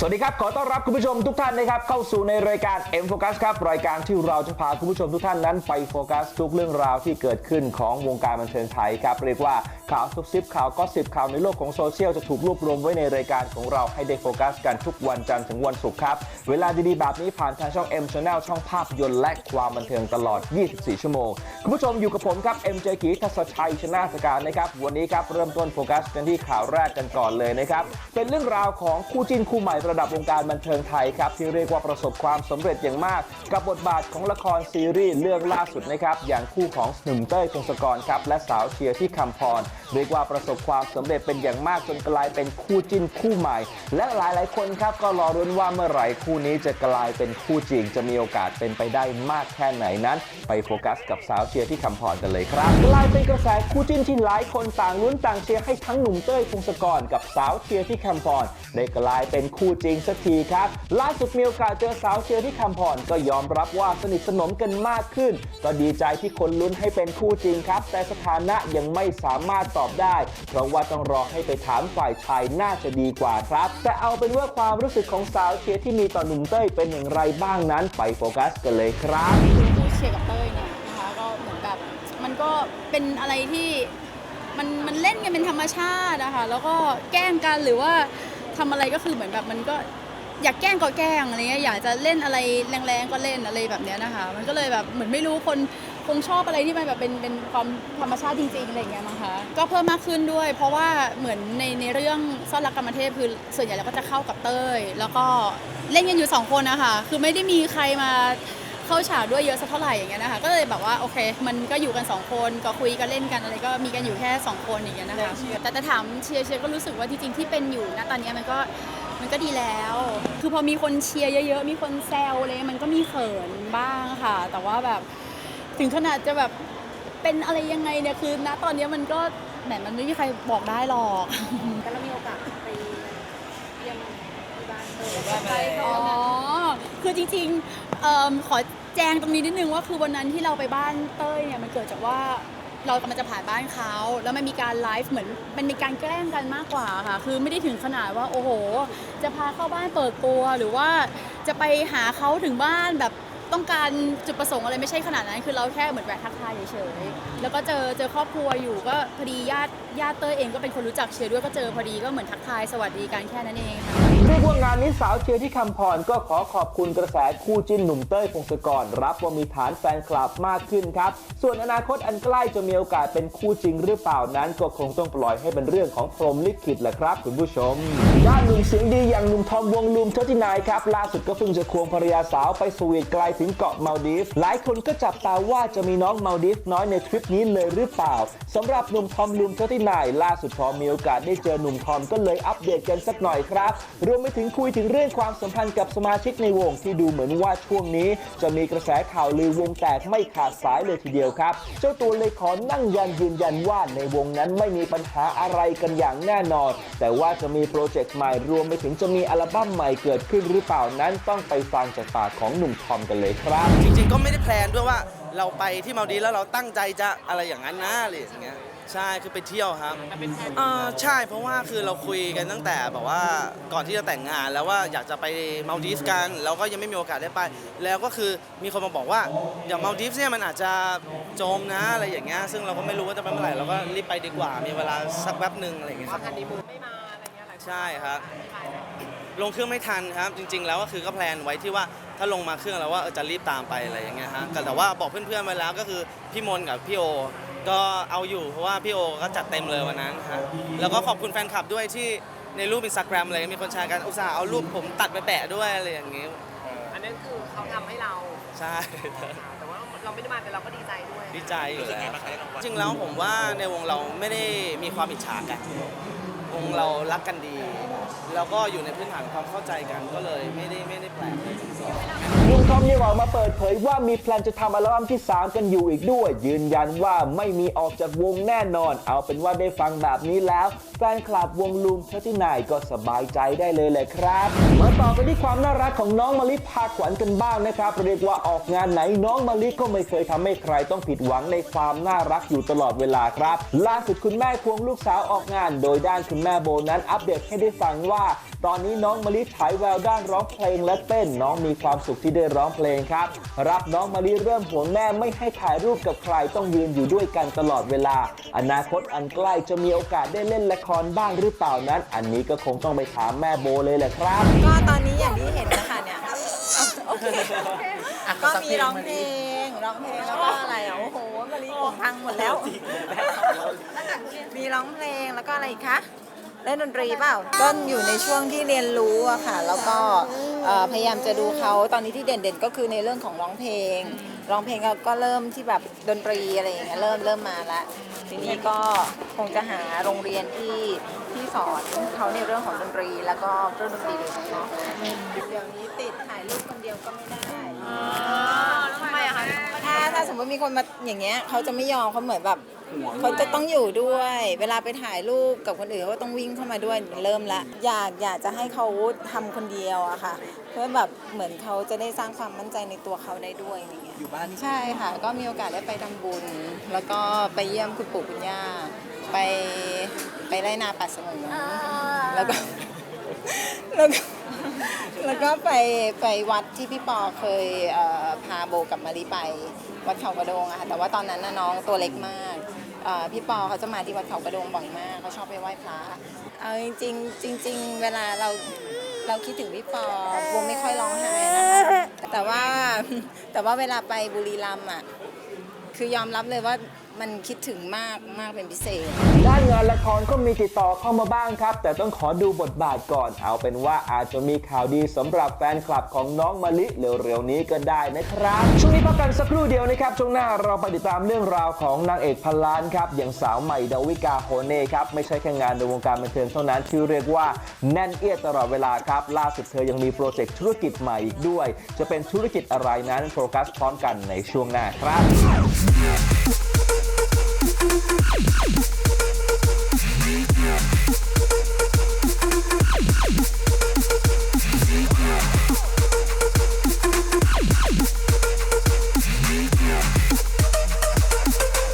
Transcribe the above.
สวัสดีครับ ขอต้อนรับคุณผู้ชมทุกท่านนะครับเข้าสู่ในรายการ M Focus ครับ รายการที่เราจะพาคุณผู้ชมทุกท่านนั้นไปโฟกัสทุกเรื่องราวที่เกิดขึ้นของวงการบันเทิงไทยครับเรียกว่าข่าวซุบซิบข่าวก็สิบข่าวในโลกของโซเชียลจะถูกรวบรวมไว้ในรายการของเราให้ได้โฟกัสกันทุกวันจันทร์ถึงวันศุกร์ครับ เวลาดีๆแบบนี้ผ่านทางช่อง M Channel ช่องภาพยนตร์และความบันเทิงตลอด 24 ชั่วโมง คุณผู้ชมอยู่กับผมครับ MJ กีทัศชัยชนะสการนะครับวันนี้ครับเริ่มต้นโฟกัสกันที่ข่าวแรกกันก่อนเลยนะครับเป็นเรื่องราวของคู่จิ้นคู่ใหม่ระดับวงการบันเทิงไทยครับที่เรียกว่าประสบความสำเร็จอย่างมาก กับบทบาทของละครซีรีส์เรื่องล่าสุดนะครับอย่างคู่ของหนุ่มเต้ยพงศกรครับและสาวเชียร์ที่คำพรเรียกว่าประสบความสำเร็จเป็นอย่างมากจนกลายเป็นคู่จิ้นคู่ใหม่ และหลายๆ คนครับก็รอรุ้นว่าเมื่อไหร่คู่นี้จะกลายเป็นคู่จริง จะมีโอกาสเป็นไปได้มากแค่ไหนนั้น ไปโฟกัสกับสาวเชียร์ที่คำพรกันเลยครับกลายเป็นกระแสคู่จิ้นที่หลายคนต่างลุ้นต่างเชียร์ให้ทั้งหนุ่มเต้ยพงศกรกับสาวเชียร์ที่คำพรได้กลายเป็นคู่จริงสักทีครับ ล่าสุดมีโอกาสเจอสาวเชียร์ที่คำพรก็ยอมรับว่าสนิทสนมกันมากขึ้น ก็ดีใจที่คนลุ้นให้เป็นคู่จริงครับ แต่สถานะยังไม่สามารถตอบได้ เพราะว่าต้องรอให้ไปถามฝ่ายชายน่าจะดีกว่าครับ แต่เอาเป็นว่าความรู้สึกของสาวเชียร์ที่มีต่อหนุ่มเต้ยเป็นอย่างไรบ้างนั้น ไปโฟกัสกันเลยครับคู่เชียร์กับเต้ยเนี่ยนะคะก็เหมือนแบบมันก็เป็นอะไรที่มันมันเล่นกันเป็นธรรมชาติอะคะแล้วก็แกล้งกันหรือว่า ทำอะไรก็คือเหมือนแบบมันก็อยากแกล้งก็แกล้งอะไรเงี้ยอยากจะเล่นอะไรแรงๆก็เล่นอะไรแบบเนี้ยนะคะ มันก็เลยแบบเหมือนไม่รู้คนคงชอบอะไรที่มันแบบเป็นเป็นความธรรมชาติจริงๆอะไรเงี้ยมั้งคะก็เพิ่มมากขึ้นด้วย เพราะว่าเหมือนในในเรื่องซ่อนรักกรรมเทพคือส่วนใหญ่เราก็จะเข้ากับเต้ย แล้วก็เล่นกันอยู่สองคนนะคะคือไม่ได้มีใครมา เข้าฉากด้วยเยอะสักเท่าไหร่อย่างเงี้ยนะคะก็เลยแบบว่าโอเค มันก็อยู่กัน 2 คนก็คุยกันเล่นกันอะไรก็มีกันอยู่แค่ 2 คนอย่างเงี้ยนะคะแต่แต่ถามเชียร์เชียร์ก็รู้สึกว่าที่จริงที่เป็นอยู่ณตอนเนี้ยมันก็มันก็ดีแล้ว คือพอมีคนเชียร์เยอะๆ มีคนแซวอะไรเลยมันก็มีเขินบ้างค่ะ แต่ว่าแบบถึงขนาดจะแบบเป็นอะไรยังไงเนี่ยคือณตอนเนี้ยมันก็แหมมันไม่มีใครบอกได้หรอกก็เรามีโอกาสไปเยี่ยมที่บ้านเออไปอ๋อคือจริงๆเอิ่มขอ แจงตรงนี้นิดนึงว่าคือวันนั้นที่เราไปบ้านเต้ยเนี่ยมันเกิดจากว่าเรากำลังจะผ่านบ้านเขาแล้วมันมีการไลฟ์เหมือนมันมีการแกล้งกันมากกว่าค่ะ คือไม่ได้ถึงขนาดว่าโอ้โห จะพาเข้าบ้านเปิดตัวหรือว่าจะไปหาเขาถึงบ้านแบบต้องการจุดประสงค์อะไรไม่ใช่ขนาดนั้นคือเราแค่เหมือนแวะทักทายเฉยๆแล้วก็เจอเจอครอบครัวอยู่ก็พอดีญาติญาติเต้ยเองก็เป็นคนรู้จักเชียร์ด้วยก็เจอพอดีก็เหมือนทักทายสวัสดีกันแค่นั้นเองค่ะ เรียกว่างานนี้สาวเชียร์ที่คำพรก็ขอขอบคุณกระแสคู่จิ้นหนุ่มเต้ยพงศกร รับว่ามีฐานแฟนคลับมากขึ้นครับ ส่วนอนาคตอันใกล้จะมีโอกาสเป็นคู่จริงหรือเปล่านั้น ก็คงต้องปล่อยให้เป็นเรื่องของพรหมลิขิตแหละครับ คุณผู้ชม ด้านหนุ่มเสียงดีอย่างหนุ่มทอมวงลูมเทอร์ที่นายครับ ล่าสุดก็เพิ่งจะควงภรรยาสาวไปสวีทไกลถึงเกาะมาลดีฟหลายคนก็จับตาว่าจะมีน้องมาลดีฟน้อยในทริปนี้เลยหรือเปล่าสำหรับหนุ่มทอมลูมเทอร์ที่นายล่าสุดพอมีโอกาสได้เจอหนุ่มทอมก็เลยอัปเดตกันสักหน่อยครับรวมไปถึงคุยถึงเรื่องความสัมพันธ์กับสมาชิกในวงที่ดูเหมือนว่าช่วงนี้ จะมีกระแสข่าวลือวงแตกไม่ขาดสายเลยทีเดียวครับ เจ้าตัวเลยขอนั่งยันยืนยันว่าในวงนั้นไม่มีปัญหาอะไรกันอย่างแน่นอน แต่ว่าจะมีโปรเจกต์ใหม่รวมไปถึงจะมีอัลบั้มใหม่เกิดขึ้นหรือเปล่านั้นต้องไปฟังจากปากของหนุ่มทอมกันเลยครับ จริงๆก็ไม่ได้แพลนด้วยว่าเราไปที่มาดีแล้วเราตั้งใจจะอะไรอย่างนั้นนะอะไรอย่างเงี้ย ใช่คือไปเที่ยวครับเออใช่เพราะว่าคือเราคุยกันตั้งแต่แบบว่าก่อนที่จะแต่งงานแล้วว่าอยากจะไปมาดีฟส์กันเราก็ยังไม่มีโอกาสได้ไป แล้วก็คือมีคนมาบอกว่าอย่างมาดีฟส์เนี่ยมันอาจจะจมนะอะไรอย่างเงี้ยซึ่งเราก็ไม่รู้ว่าจะไปเมื่อไหร่เราก็รีบไปดีกว่า มีเวลาสักแป๊บหนึ่งอะไรอย่างเงี้ยครับฮันนีมูนไม่มาอะไรเงี้ยหลายคนใช่ครับลงเครื่องไม่ทันครับ จริง ๆ แล้วก็คือก็แพลนไว้ที่ว่าถ้าลงมาเครื่องแล้วว่าเออจะรีบตามไปอะไรอย่างเงี้ยฮะก็แต่ว่าบอกเพื่อนๆไว้แล้วก็คือพี่มนต์กับพี่โอ ก็เอาอยู่เพราะว่าพี่โอก็จัดเต็มเลยวันนั้นฮะแล้วก็ขอบคุณแฟนคลับด้วยที่ในรูปอินสตาแกรมอะไรมีคนแชร์กันอุตส่าห์เอารูปผมตัดไปแปะด้วยอะไรอย่างงี้ อันนั้นคือเขาทำให้เราใช่ แต่ว่าเราไม่ได้มาแต่เราก็ดีใจด้วยดีใจอยู่แล้วจริงๆแล้วผมว่าในวงเราไม่ได้มีความอิจฉากัน วงเรารักกันดี แล้วก็อยู่ในพื้นฐานความเข้าใจกันก็เลยไม่ได้ไม่ได้แปลกเลยหนุ่มทอมยังออกมาเปิดเผยว่ามีแพลนจะทำอัลบั้มที่ 3 กันอยู่อีกด้วย ยืนยันว่าไม่มีออกจากวงแน่นอน เอาเป็นว่าได้ฟังแบบนี้แล้ว แฟนคลับวงลูมเทอร์ที่นายก็สบายใจได้เลยแหละครับ มาต่อกันที่ความน่ารักของน้องมะลิพาขวัญกันบ้างนะครับ เรียกว่าออกงานไหนน้องมะลิก็ไม่เคยทำให้ใครต้องผิดหวังในความน่ารักอยู่ตลอดเวลาครับ ล่าสุดคุณแม่ควงลูกสาวออกงาน โดยด้านคุณแม่โบนั้นอัปเดตให้ได้ฟังว่าตอนนี้น้องมะลิฉายแววด้านร้องเพลงและเต้นน้องมีความสุขที่ได้ร้องเพลงครับ รับน้องมะลิเริ่มห่วงแม่ไม่ให้ถ่ายรูปกับใครต้องยืนอยู่ด้วยกันตลอดเวลา อนาคตอันใกล้จะมีโอกาสได้เล่นละครบ้างหรือเปล่านั้น อันนี้ก็คงต้องไปถามแม่โบเลยแหละครับ ก็ตอนนี้อย่างที่เห็นนะคะเนี่ยโอเคก็มีร้องเพลงร้องเพลงแล้วก็อะไรอะโอ้โหมะลิผมพังหมดแล้ว มีร้องเพลงแล้วก็อะไรอีกคะ เล่นดนตรีเปล่าก็อยู่ในช่วงที่เรียนรู้อะค่ะ แล้วก็เอ่อพยายามจะดูเขาตอนนี้ที่เด่นๆ ก็คือในเรื่องของร้องเพลง ร้องเพลงก็ก็เริ่มที่แบบดนตรีอะไรอย่างเงี้ยเริ่มเริ่มมาละทีนี้ก็คงจะหาโรงเรียนที่ที่สอนเขาในเรื่องของดนตรี แล้วก็เรื่องดนตรีโดยเฉพาะเดี๋ยวนี้ติดถ่ายรูปคนเดียวก็ไม่ได้ ถ้าถ้าสมมติมีคนมาอย่างเงี้ยเขาจะไม่ยอมเขาเหมือนแบบเขาจะต้องอยู่ด้วย เวลาไปถ่ายรูปกับคนอื่นเขาก็ต้องวิ่งเข้ามาด้วยเริ่มละอยากอยากจะให้เขาทำคนเดียวอะค่ะ เพื่อแบบเหมือนเขาจะได้สร้างความมั่นใจในตัวเขาได้ด้วยอย่างเงี้ยอยู่บ้านใช่ค่ะ ก็มีโอกาสได้ไปทำบุญ แล้วก็ไปเยี่ยมคุณปู่คุณย่าไปไปไร่นาป่าสงวนแล้วก็ แล้วก็แล้วก็ไปไปวัดที่พี่ปอเคยเอ่อพาโบกับมาริไปวัดเขากระโดงอะค่ะแต่ว่าตอนนั้นน่ะน้องตัวเล็กมากเอ่อพี่ปอเขาจะมาที่วัดเขากระโดงบ่อยมากเขาชอบไปไหว้พระเอาจริงๆจริง ๆ เวลาเราเราคิดถึงพี่ปอโบไม่ค่อยร้องไห้นะคะแต่ว่าแต่ว่าเวลาไปบุรีรัมย์อะคือยอมรับเลยว่า มันคิดถึงมากมากเป็นพิเศษ ด้านงานละครก็มีติดต่อเข้ามาบ้างครับ แต่ต้องขอดูบทบาทก่อน เอาเป็นว่าอาจจะมีข่าวดีสำหรับแฟนคลับของน้องมะลิเร็วๆนี้ก็ได้นะครับ ช่วงนี้พักกันสักครู่เดียวนะครับ ช่วงหน้าเราไปติดตามเรื่องราวของนางเอกพันล้านครับ อย่างสาวใหม่ดาวิกาโฮเน่ครับ ไม่ใช่แค่งานในวงการบันเทิงเท่านั้นที่เรียกว่าแน่นเอียดตลอดเวลาครับ ล่าสุดเธอยังมีโปรเจกต์ธุรกิจใหม่อีกด้วย จะเป็นธุรกิจอะไรนั้นโฟกัสพร้อมกันในช่วงหน้าครับ